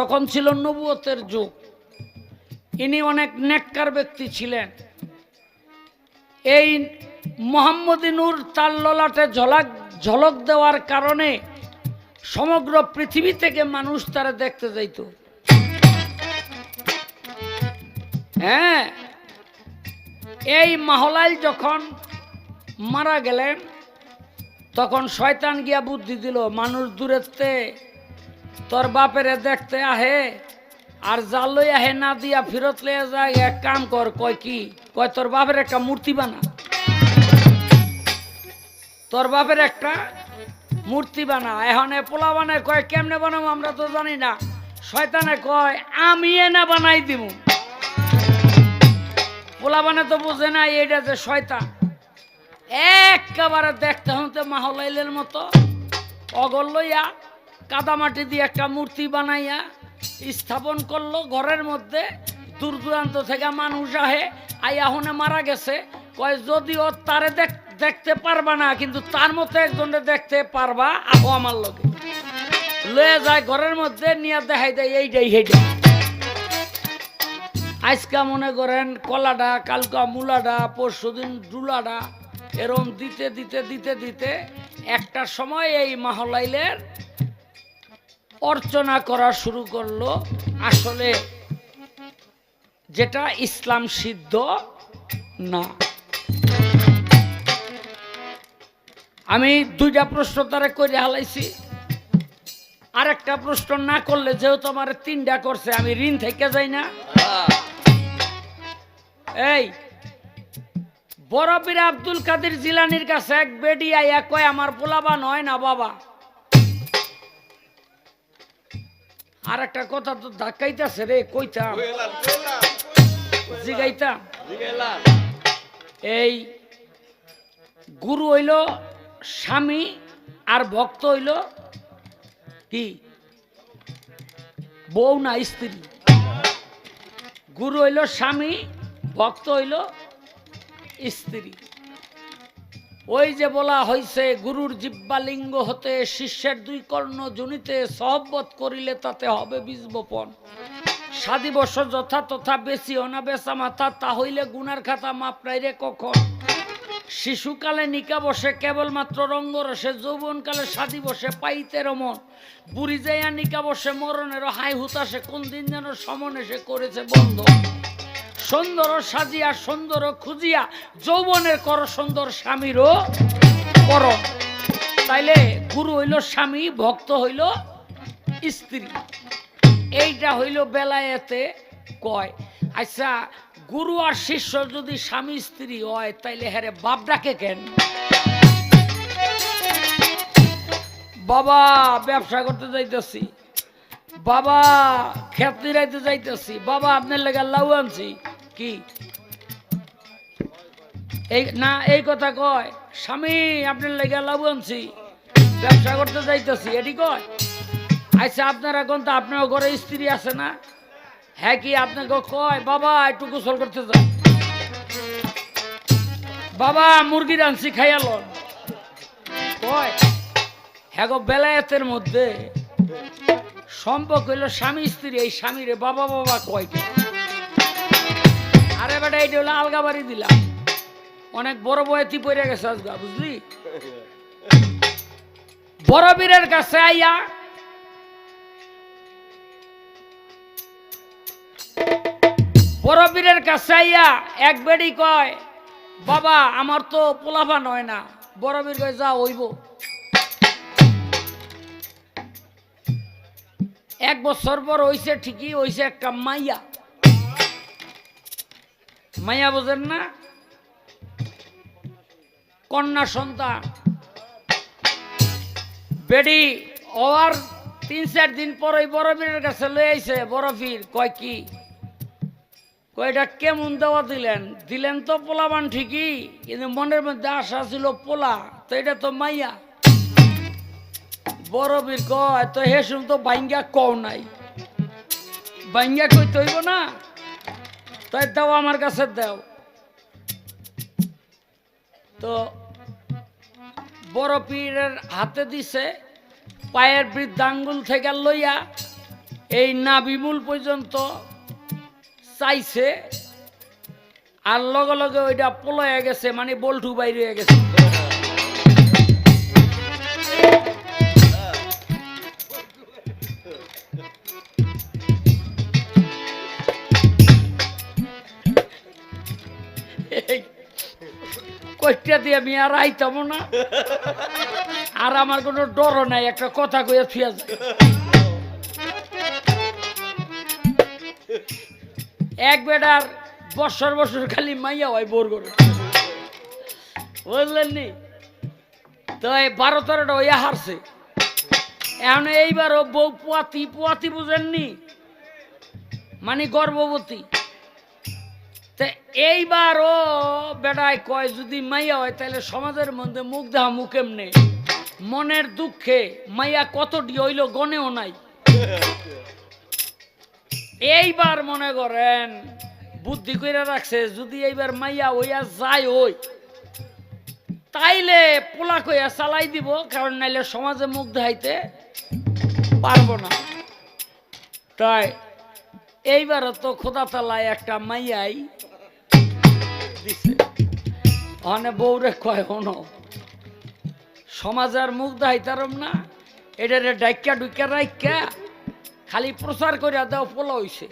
তখন ছিল নবুয়তের যুগ। ইনি অনেক নেককার ব্যক্তি ছিলেন। এই মোহাম্মদিনুর তার ললাটে ঝলক ঝলক দেওয়ার কারণে সমগ্র পৃথিবী থেকে মানুষ তারা দেখতে যাইত। হ্যাঁ এই মাহলাইল যখন মারা গেলেন, তখন শয়তান গিয়া বুদ্ধি দিল, মানুষ দূরেতে তোর বাপেরে দেখতে আহে, আর যা লই আহে না দিয়া ফিরত লইয়া যায়, এক কাম কর, কয় কি? কয়, তোর বাপের একটা মূর্তি বানা। তোর বাপের একটা মূর্তি বানা। এখন পোলা বানায়, কয়, কেমনে বানাবো আমরা তো জানি না। শয়তানে কয়, আমি এনে বানাই দিব পোলা বানে তো বোঝে না এইটা যে শয়তান। একেবারে দেখতে হতে মাহলাইলের মতো। অগল লইয়া কাদামাটি দিয়ে একটা মূর্তি বানাইয়া স্থাপন করল। ঘরের মধ্যে দূর দূরান্ত থেকে মানুষ আহে, আইয়া হনে মারা গেছে। কয়, যদিও তারে দেখ- দেখতে পারবা না, কিন্তু তার মতো একজনে দেখতে পারবা আহো আমার লগে। লয়ে যায় ঘরের মধ্যে, নিয়ে দেখাই দেয় এইটাই সেইটাই আজকা মনে করেন কলাডা, কালকা মুলাডা পরশুদিন ডুলাডা, এরম দিতে দিতে দিতে দিতে একটা সময় এই মাহলাইলের অর্চনা করা শুরু করল। আসলে যেটা ইসলাম সিদ্ধ না। আমি দুইটা প্রশ্ন তারা করে হালাইছি। আর একটা প্রশ্ন না করলে যেহেতু আমার তিনটা করছে, আমি ঋণ থেকে যাই না। এই বরফির আব্দুল কাদের জিলানির কাছে এক বেডি আইয়া কয়, আমার পোলাবা নয় না বাবা? আর একটা কথা তো ধাক্কাইতেছে রে কইতাম। জিগাইতাম। এই গুরু হইল স্বামী আর ভক্ত হইল কি? বউ না স্ত্রী। গুরু হইল স্বামী ভক্ত হইল স্ত্রী। ওই যে বলা হইছে, গুরুর জিব্বালিঙ্গ হতে শিষ্যের দুই কর্ণ জনিতে সহবত করিলে তাতে হবে বীজ বপন সাদিবর্ষ যথা তথা বেশি অনা বেচা মাথা, তা হইলে গুনার খাতা মাপ নাই রে কখন? শিশুকালে নিকা বসে কেবলমাত্র রঙ্গরসে, যৌবনকালে সাদি বসে পাইতে রমন। বুড়ি যাইয়া নিকা বসে মরণেরও হাই হুতাসে কোন দিন যেন সমন এসে করেছে বন্ধ সুন্দর সাজিয়া, সুন্দর খুঁজিয়া, যৌবনের কর সুন্দর স্বামীরও কর। তাইলে গুরু হইল স্বামী, ভক্ত হইল স্ত্রী। এইটা হইল বেলায়েতে কয় আচ্ছা গুরু আর শিষ্য যদি স্বামী স্ত্রী হয়, তাইলে হ্যারে বাপ ডাকে কেন? বাবা, ব্যবসা করতে যাইতেছি। বাবা, খেত নিরাইতে যাইতেছি। বাবা, আপনার লেগে লাউ আনছি। কি? এই, না, এই কথা কয়। স্বামী, আপনার লেগে লাউ আনছি। ব্যবসা করতে যাইতেছি, এটি কয়? আচ্ছা আপনার এখন তো আপনার ঘরে স্ত্রী আছে না? হ্যাঁ কি আপনাকে কয়? বাবা, একটু গোসল করতে যাও। বাবা, মুরগি রাঁধছি খাইয়াল কয়? হ্যাঁ গো, বেলায়েতের মধ্যে সম্পর্ক হইল স্বামী স্ত্রী, এই স্বামীরে বাবা বাবা কয় কে? আরে বেটা, এইটা হলো আলগা বাড়ি দিলাম। অনেক বড় বয়তি পড়ে গেছে আজগা, বুঝলি? বড় বীরের কাছে আইয়া কাছে আইয়া এক বেড়ি কয়, বাবা, আমার তো পোলাফা নয় না। বড় কয়, যা, হইব। এক বছর পর হইছে ঠিকই, হইছে একটা মাইয়া। মাইয়া বোঝেন না? কন্যা সন্তান। বেডি ওর তিন চার দিন পর ওই বরফিরের কাছে লই আইছে বরফির কয় কি? কয়টা কেমন দেওয়া দিলেন? দিলেন তো পোলাবান ঠিকই, কিন্তু মনের মধ্যে আশা ছিল পোলা, তো এটা তো মাইয়া। বরফির কয়, তো হেসুম তো বাইঙ্গা কও নাই। বাইঙ্গা কই তৈব না? তাই দাও আমার কাছে, দাও। তো বড় পীরের হাতে দিছে, পায়ের বৃদ্ধাঙ্গুল থেকে লইয়া এই না নাবিমূল পর্যন্ত চাইছে, আর লগে লগে ওইটা পলয়ে গেছে মানে বল্টু বাইরে গেছে। কইটা দিয়ে আমি আর আইতাম না। আর আমার কোনো ডরও নাই, একটা কথা কইয়া থুয়া যায় এক বেটার বছর বছর খালি মাইয়া হয় বোর করে। বুঝলেন নি? তো এই বারো তেরোটা ওইয়া হারছে। এখন এইবারও বউ পুয়াতি পুয়াতি বুঝেননি? মানে গর্ভবতী। তে এইবারও বেড়ায় কয়, যদি মাইয়া হয়, তাহলে সমাজের মধ্যে মুখ দেহা মুখ এমনে। মনের দুঃখে মাইয়া কতটি হইল গনেও নাই। এইবার মনে করেন, বুদ্ধি কইরা রাখছে, যদি এইবার মাইয়া হইয়া যায় ওই, তাইলে পোলা কইয়া চালাই দিব, কারণ নাইলে সমাজে মুখ দেখাইতে পারব না। তাই এইবার তো খোদা তালায় একটা মাইয়াই দিছে। অনে বউরে কয় হনো সমাজের মুখ দেখাইতারম না এটারে ডাইকা ডুইকা রাইকা খালি প্রচার করিয়া দাও, পোলা হইছে।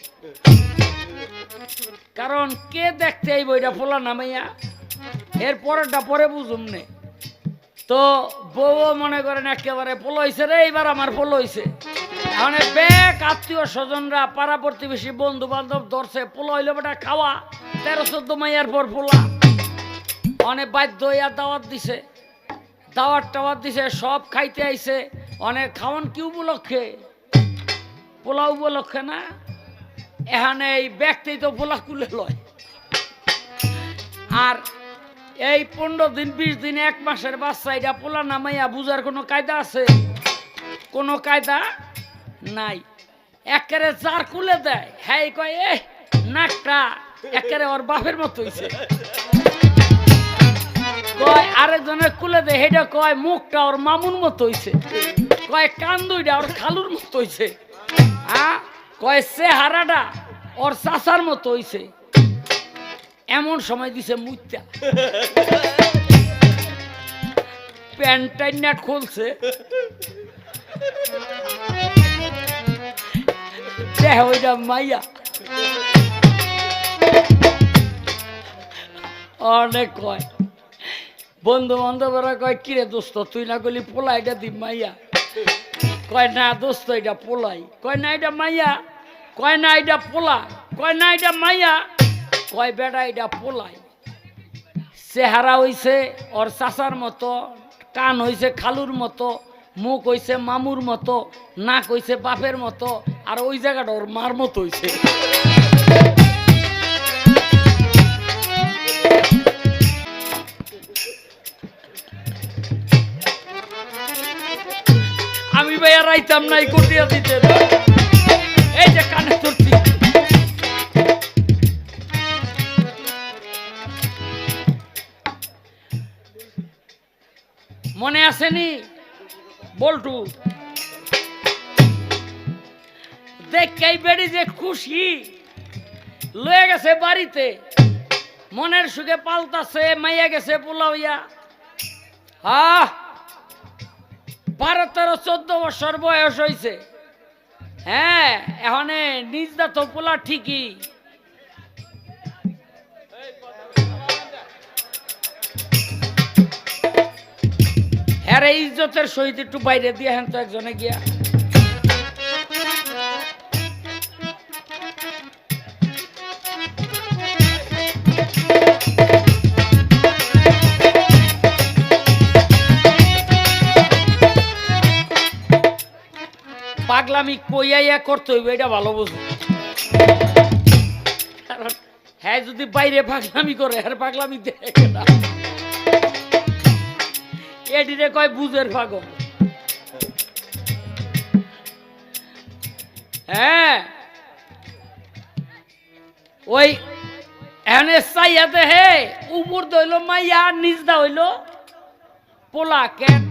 কারণ কে দেখতে এই বইটা পোলা নামাইয়া এর পরেরটা পরে বুঝুম নে। তো বউ মনে করেন একেবারে পোলো হয়েছে রে, এইবার আমার পোলো হয়েছে মানে ব্যাগ আত্মীয় স্বজনরা, পাড়া প্রতিবেশী বন্ধু বান্ধব ধরছে, পোলো হইল বেটা খাওয়া। তেরো চোদ্দ মাইয়ার পর পোলা অনেক বাধ্য হইয়া দাওয়াত দিছে। দাওয়াত টাওয়াত দিছে, সব খাইতে আইছে। অনেক খাওয়ান কি উপলক্ষে? পোলা উপলক্ষে না? এখানে এই ব্যক্তি তো পোলা কুলে লয়। আর এই পনেরো দিন, বিশ দিন, এক মাসের বাচ্চা, এটা পোলা নামাইয়া বুঝার কোনো কায়দা আছে? কোনো কায়দা নাই। একেরে যার কুলে দেয় হ্যাঁ কয় এ নাকটা একেরে ওর বাপের মতো হইছে। কয় আরেকজনের কুলে দেয় সেটা কয়, মুখটা ওর মামুর মতো হইছে। কয়, কান ওর খালুর মতো হইছে। হ্যাঁ কয়, চেহারাটা ওর চাচার মতো হইছে। এমন সময় দিছে মুইতা প্যান্টাইনা খুলছে। দেহ ওইটা মাইয়া। অনেক কয়। বন্ধু বান্ধবরা কয়, কিরে দোস্ত, তুই না করলি পোলা এটা দি মাইয়া? কয়, না দোস্ত, এটা পোলাই। কয়, না এটা মাইয়া? কয়, না এটা পোলা। কয়, না এটা মাইয়া? কয়, বেটা, এটা পোলাই। চেহারা হইছে ওর চাচার মতো, কান হইছে খালুর মতো, মুখ হইছে মামুর মতো, নাক হইছে বাপের মতো, আর ওই জায়গাটা ওর মার মতো হইছে। ভাইয়া নাই কটিয়া দিতে এই যে কানে ধরছি মনে আসেনি বল্টু। দেখেই বেড়ি যে খুশি। লয়ে গেছে বাড়িতে। মনের সুখে পাল্টাছে মাইয়া গেছে পোলাইয়া হা বারো তেরো চোদ্দ বছর বয়স হয়েছে হ্যাঁ এখানে নিজ তো পোলা ঠিকই। হ্যাঁ ইজ্জতের সহিত একটু বাইরে দিয়ে হ্যান তো একজনে গিয়া। পাগলামি কইয়াইয়া করতে হইবে, এটা ভালো কারণ হ্যাঁ যদি বাইরে পাগলামি করে হ্যাঁ পাগলামি দেখে না। এডিরে কয় বুঝের পাগল। হ্যাঁ ওই এনে চাইয়াতে হে, উপর দইল মাইয়া নিজ দা হইল পোলা, কেন?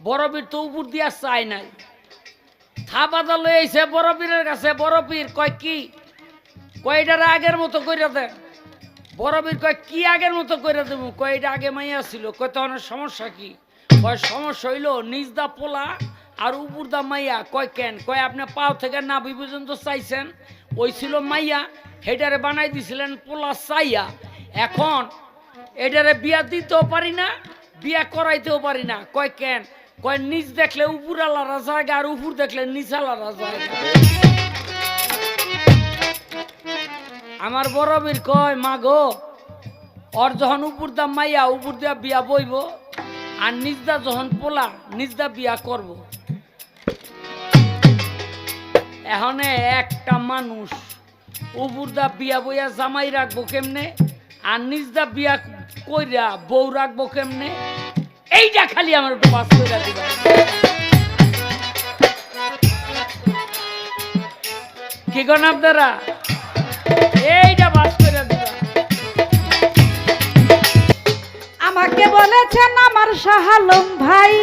বরফের তো উপর দিয়া চাই নাই। হাবাদা লই আইছে, বড় পীরের কাছে, বড় পীর কয় কি? কয়টার আগের মতো কইরা দে বড় পীর কয়, কি আগের মতো কইরা দেবো? কয়টা আগে মাইয়া ছিল। কয়, তখন সমস্যা কি? কয়, সমস্যা হইল, নিজ দা পোলা আর উপর দা মাইয়া। কয়, কেন? কয়, আপনি পাও থেকে নাভি পর্যন্ত চাইছেন, ওই ছিল মাইয়া, হেটারে বানাই দিছিলেন পোলা চাইয়া। এখন এটারে বিয়া দিতেও পারি না, বিয়া করাইতেও পারি না। কয়, কেন? কয়, নিচ দেখলে উপর আলারা জায়গা আর উপর দেখলে নিচ আলারা জায়গা আমার বড় বীর কয়, মা গো, ওর যখন উপর দাম মাইয়া উপর দিয়া বিয়া বইব, আর নিজদা যখন পোলা নিজদা বিয়া করব। এখানে একটা মানুষ উপর দা বিয়া বইয়া জামাই রাখব কেমনে, আর নিজদা বিয়া কইরা বউ রাখব কেমনে? এইটা খালি আমার একটু বাস করে দিবা। কি গণ আপনারা এইটা বাস করে দিবা। আমাকে বলেছেন আমার শাহালম ভাই।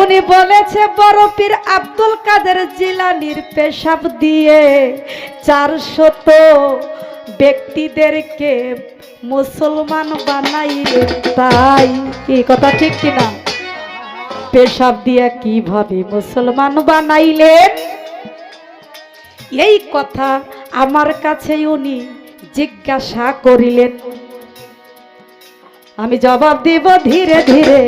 উনি বলেছে, বড় পীর আব্দুল কাদের জিলানির পেশাব দিয়ে চারশত ব্যক্তিদেরকে মুসলমান বানাইলেন তাই কি কথা ঠিক কিনা পেশাব দিয়ে কীভাবে মুসলমান বানাইলেন? এই কথা আমার কাছে উনি জিজ্ঞাসা করিলেন। আমি জবাব দিব ধীরে ধীরে।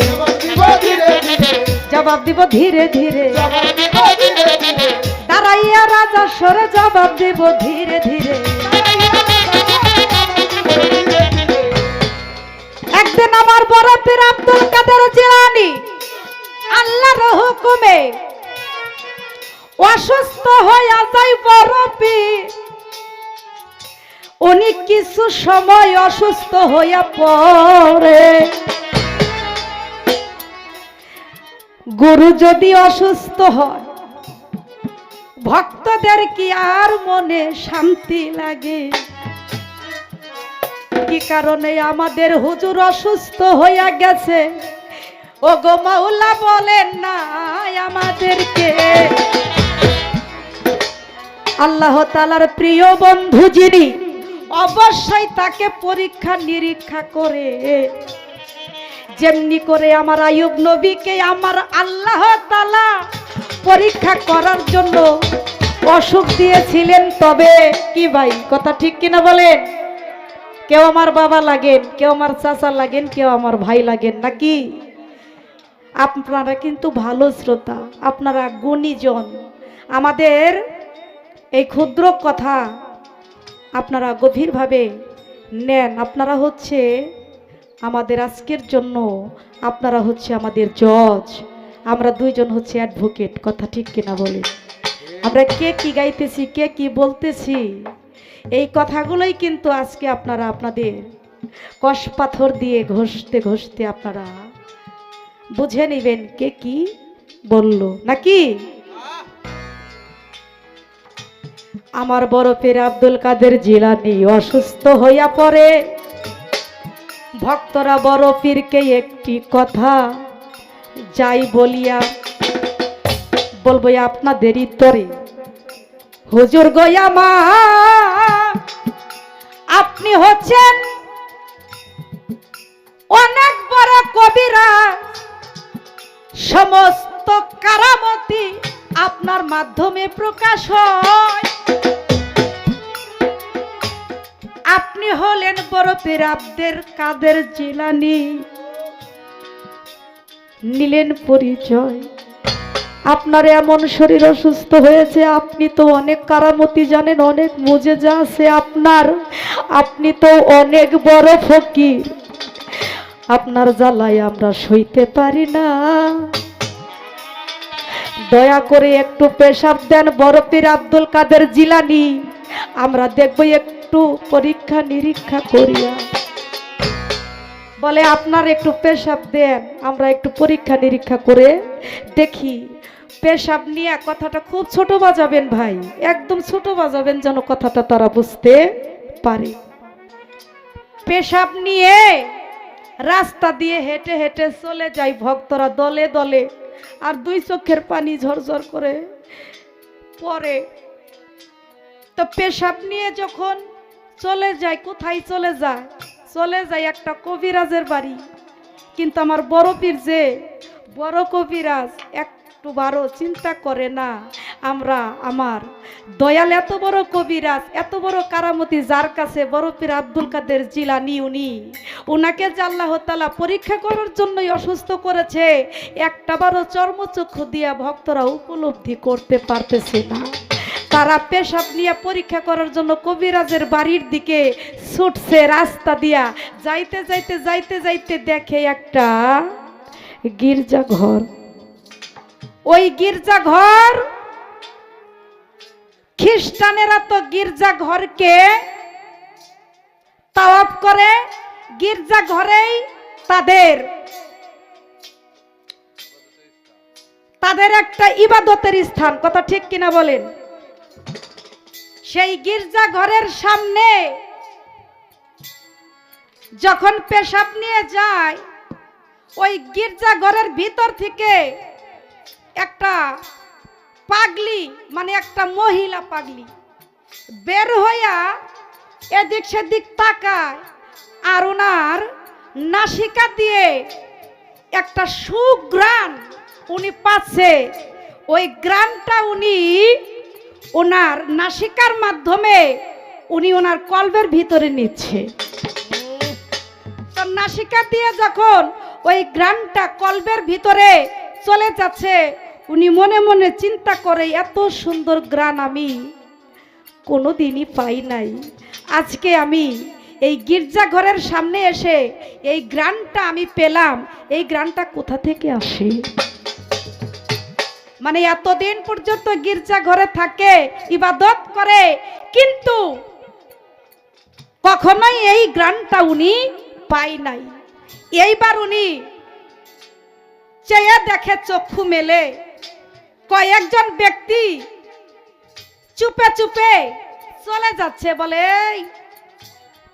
জবাব দিব ধীরে ধীরে। দাঁড়াইয়া রাজা সরে জবাব দিব ধীরে ধীরে। একদিন আমার বড় পীর আব্দুল কাদের জিলানি আল্লাহর হুকুমে অসুস্থ হইয়া যাই বড় পীর। উনি কিছু সময় অসুস্থ হইয়া পড়ে। গুরু যদি অসুস্থ হয়, ভক্তদের কি আর মনে শান্তি লাগে? কি কারণে আমাদের হুজুর অসুস্থ হইয়া গেছে? ও গো মাওলা বলেন না আমাদেরকে। আল্লাহ তালার প্রিয় বন্ধু যিনি, অবশ্যই তাকে পরীক্ষা নিরীক্ষা করে। যেমনি করে আমার আয়ুব নবীকে আমার আল্লাহ তালা পরীক্ষা করার জন্য অসুখ দিয়েছিলেন, তবে কি ভাই, কথা ঠিক কিনা বলেন? কেউ আমার বাবা লাগেন, কেউ আমার চাচা লাগেন, কেউ আমার ভাই লাগেন, নাকি? আপনারা কিন্তু ভালো শ্রোতা, আপনারা গুণীজন। আমাদের এই ক্ষুদ্র কথা আপনারা গভীরভাবে নেন। আপনারা হচ্ছে আমাদের আজকের জন্য, আপনারা হচ্ছে আমাদের জজ। আমরা দুইজন হচ্ছে অ্যাডভোকেট কথা ঠিক কিনা বলে। আমরা কে কি গাইতেছি, কে কি বলতেছি? এই কথাগুলোই কিন্তু আজকে আপনারা আপনাদের কষ পাথর দিয়ে ঘষতে ঘষতে আপনারা বুঝে নেবেন কে কি বলল। নাকি? আমার বড় পীর আব্দুল কাদের জিলানি অসুস্থ হইয়া পড়ে। ভক্তরা বড় পীরকে একটি কথা যাই বলিয়া, বলব, আপনাদেরই তরে হুজুর গয়া মা আপনি হচ্ছেন অনেক বড় কবিরা সমস্ত কারামতি আপনার মাধ্যমে প্রকাশ হয়। আপনি হলেন বড় পেরাবদের কাদের জিলানি। নিলেন পরিচয়। আপনার এমন শরীর অসুস্থ হয়েছে, আপনি তো অনেক কারামতি জানেন, অনেক মুজে যা আছে আপনার। আপনি তো অনেক বড় ফকির। আপনার জ্বালায় আমরা সইতে পারি না। দয়া করে একটু পেশাব দেন বরফির আব্দুল কাদের জিলানি। আমরা দেখব একটু পরীক্ষা নিরীক্ষা করিয়া। বলে, আপনার একটু পেশাব দেন, আমরা একটু পরীক্ষা নিরীক্ষা করে দেখি। পেশাব নিয়ে কথাটা খুব ছোট বাজাবেন ভাই। একদম ছোট বাজাবেন যেন কথাটা তারা বুঝতে পারে। পেশাব নিয়ে রাস্তা দিয়ে হেঁটে হেঁটে চলে যায় ভক্তরা দলে দলে, আর দুই চোখের পানি ঝরঝর করে পরে তো পেশাব নিয়ে যখন চলে যায় কোথায় চলে যায়? চলে যায় একটা কবিরাজের বাড়ি। কিন্তু আমার বড় পীর যে, বড় কবিরাজ একটু বারো, চিন্তা করে না। আমরা আমার দয়াল এত বড় কবিরাজ, এত বড় কারামতি যার কাছে বড় পীর আব্দুল কাদের জিলানি উনি। ওনাকে যে পরীক্ষা করার জন্যই অসুস্থ করেছে, একটা বারো চর্মচক্ষু দিয়া ভক্তরা উপলব্ধি করতে পারতেছে না। তারা পেশাব নিয়ে পরীক্ষা করার জন্য কবিরাজের বাড়ির দিকে ছুটছে রাস্তা দিয়া। যাইতে যাইতে যাইতে যাইতে দেখে একটা গির্জা ঘর ওই গির্জা ঘর। খ্রিস্টানেরা তো গির্জা ঘরকে তাওয়াপ করে, গির্জা ঘরেই তাদের। তাদের একটা ইবাদতের স্থান, কথা ঠিক কিনা বলেন? সেই গির্জা ঘরের সামনে যখন পেশাব নিয়ে যায়, ওই গির্জা ঘরের ভিতর থেকে একটা পাগলি মানে একটা মহিলা পাগলি, বের হইয়া এদিক সেদিক তাকায় আর ওনার নাসিকা দিয়ে একটা সুগ্রাণ উনি পাচ্ছে। ওই গ্রানটা উনি ওনার নাসিকার মাধ্যমে উনি ওনার কলবের ভিতরে নিচ্ছে। নাসিকা দিয়ে যখন ওই গ্রানটা কলবের ভিতরে চলে যাচ্ছে উনি মনে মনে চিন্তা করে, এত সুন্দর গ্রান আমি কোনো দিনই পাই নাই। আজকে আমি এই গির্জা ঘরের সামনে এসে এই গ্রানটা আমি পেলাম। এই গ্রানটা কোথা থেকে আসে? মানে এতদিন পর্যন্ত গির্জা ঘরে থাকে, ইবাদত করে, কিন্তু কখনোই এই গ্রানটা উনি পাই নাই। এইবার উনি চেয়ে দেখে চক্ষু মেলে। কয়েকজন ব্যক্তি চুপে চুপে চলে যাচ্ছে বলে। "এই,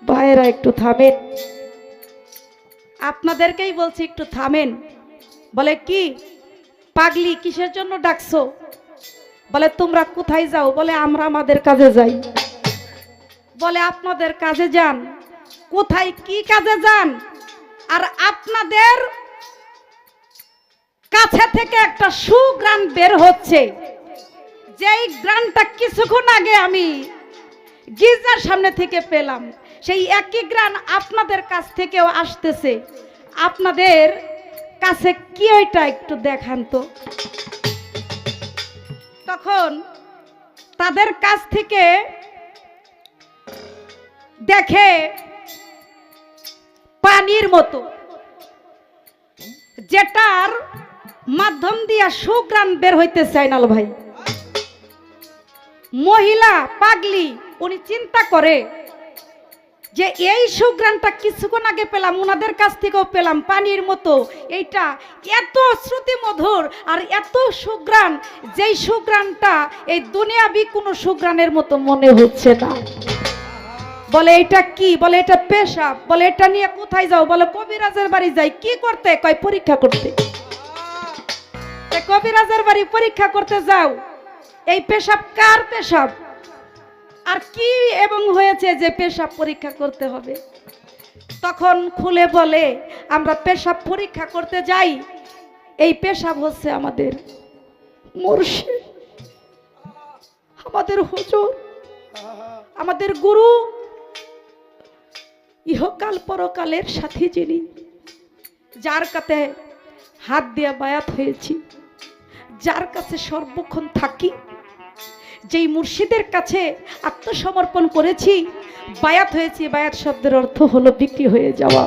ভাইয়েরা একটু থামেন। আপনাদেরকেই বলছি একটু থামেন। বলে কি? পাগলি কিসের জন্য ডাকছো? বলে তোমরা কোথায় যাও? বলে আমরা আমাদের কাজে যাই। বলে আপনাদের কাজে যান। কোথায় কি কাজে যান? আর আপনাদের কাছে থেকে একটা সুগ্রান বের হচ্ছে। যেই গ্রানটা কিছুক্ষণ আগে আমি গির্জার সামনে থেকে পেলাম, সেই একই গ্রান আপনাদের কাছ থেকেও আসতেছে। আপনাদের কাছে কি ওইটা একটু দেখান তো। তখন তাদের কাছ থেকে দেখে পানির মতো, যেটার মাধ্যম দিয়া সুগ্রাণ বের হইতে চাই নাল ভাই। মহিলা পাগলি, উনি চিন্তা করে যে এই সুগ্রাণটা কিছুক্ষণ আগে পেলাম ওনাদের কাছ থেকেও পেলাম পানির মতো। এইটা এত শ্রুতি মধুর আর এত সুগ্রাণ, যেই সুগ্রাণটা এই দুনিয়াবি কোনো সুগ্রাণের মতো মনে হচ্ছে না। বলে এটা কি? বলে, এটা পেশা বলে, এটা নিয়ে কোথায় যাও? বলে, কবিরাজের বাড়ি যাই। কি করতে? কয়, পরীক্ষা করতে। কবিরাজের বাড়ি পরীক্ষা করতে যাও। এই পেশাব কার পেশাব? আর কি এবং হয়েছে যে পেশাব পরীক্ষা করতে হবে? তখন খুলে বলে, আমরা পেশাব পরীক্ষা করতে যাই। এই পেশাব হচ্ছে আমাদের মুর্শিদ, আমাদের হুজুর, আমাদের গুরু, ইহকাল পরকালের সাথী যিনি, যার কাতে হাত দিয়ে বায়াত হয়েছি। যার কাছে সর্বক্ষণ থাকি, যেই মুর্শিদের কাছে আত্মসমর্পণ করেছি, বায়াত হয়েছি, বায়াত শব্দের অর্থ হলো বিক্রি হয়ে যাওয়া।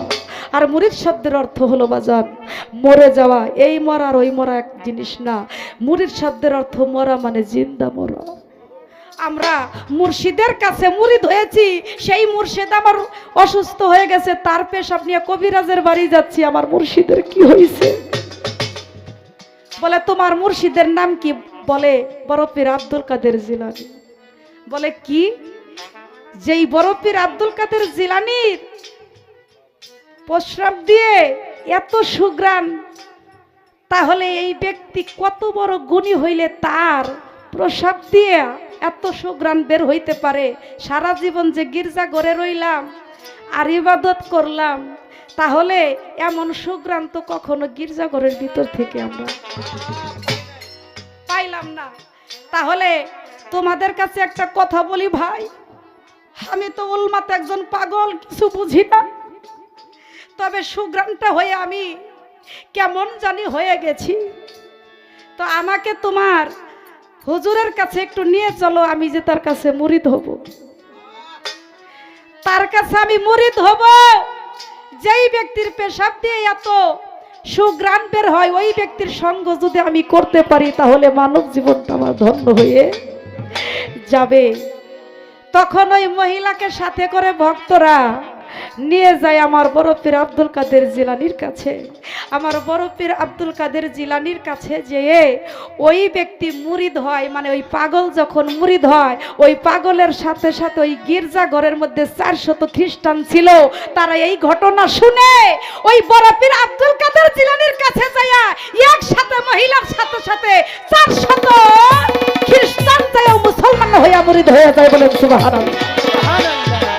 আর মুরিদ শব্দের অর্থ হলো বাজান মরে যাওয়া। এই মরা আর ওই মরা এক জিনিস না। মুরিদ শব্দের অর্থ মরা মানে জিন্দা মরা। আমরা মুর্শিদের কাছে মুরিদ হয়েছি, সেই মুর্শিদ আমার অসুস্থ হয়ে গেছে, তার পেশ আপনি কবিরাজের বাড়ি যাচ্ছি, আমার মুর্শিদের কি হয়েছে বলে, তোমার মুর্শিদের নাম কি? বলে বরফির আব্দুল কাদের জিলানি। বলে, কি? যেই বরফির আব্দুল কাদের জিলানির প্রস্রাব দিয়ে এত সুগ্রাণ তাহলে এই ব্যক্তি কত বড় গুণী হইলে তার প্রসাব দিয়ে এত সুগ্রাণ বের হইতে পারে? সারা জীবন যে গির্জা ঘরে রইলাম আর ইবাদত করলাম তাহলে এমন সুগ্রাণ তো কখনো গির্জাঘরের ভিতর থেকে আমরা পাইলাম না। তাহলে তোমাদের কাছে একটা কথা বলি ভাই। আমি তো উলমাতে একজন পাগল, কিছু বুঝি না। তবে সুগ্রামটা হয়ে আমি কেমন জানি হয়ে গেছি। তো আমাকে তোমার হুজুরের কাছে একটু নিয়ে চলো, আমি যে তার কাছে মুরিদ হব। তার কাছে আমি মুরিদ হব। যেই ব্যক্তির পেশাব দিয়ে এত সুগ্রাণ বের হয়, ওই ব্যক্তির সঙ্গ যদি আমি করতে পারি, তাহলে মানব জীবনটা আমার ধন্য হয়ে যাবে। তখন ওই মহিলাকে সাথে করে ভক্তরা নিয়ে যায় আমার বড় আব্দুল কাদের জিলানির কাছে। আমার বড় আব্দুল কাদের জিলানির কাছে যেয়ে ওই ব্যক্তি মুরিদ হয় মানে ওই পাগল যখন মুরিদ হয়, ওই পাগলের সাথে সাথে ওই গির্জা ঘরের মধ্যে চারশত খ্রিস্টান ছিল, তারা এই ঘটনা শুনে ওই বড় আব্দুল কাদের জিলানির কাছে যাইয়া একসাথে মহিলার সাথে সাথে চারশত খ্রিস্টান যায় মুসলমান হইয়া মুরিদ হয়ে যায় বলে সুবহানাল্লাহ।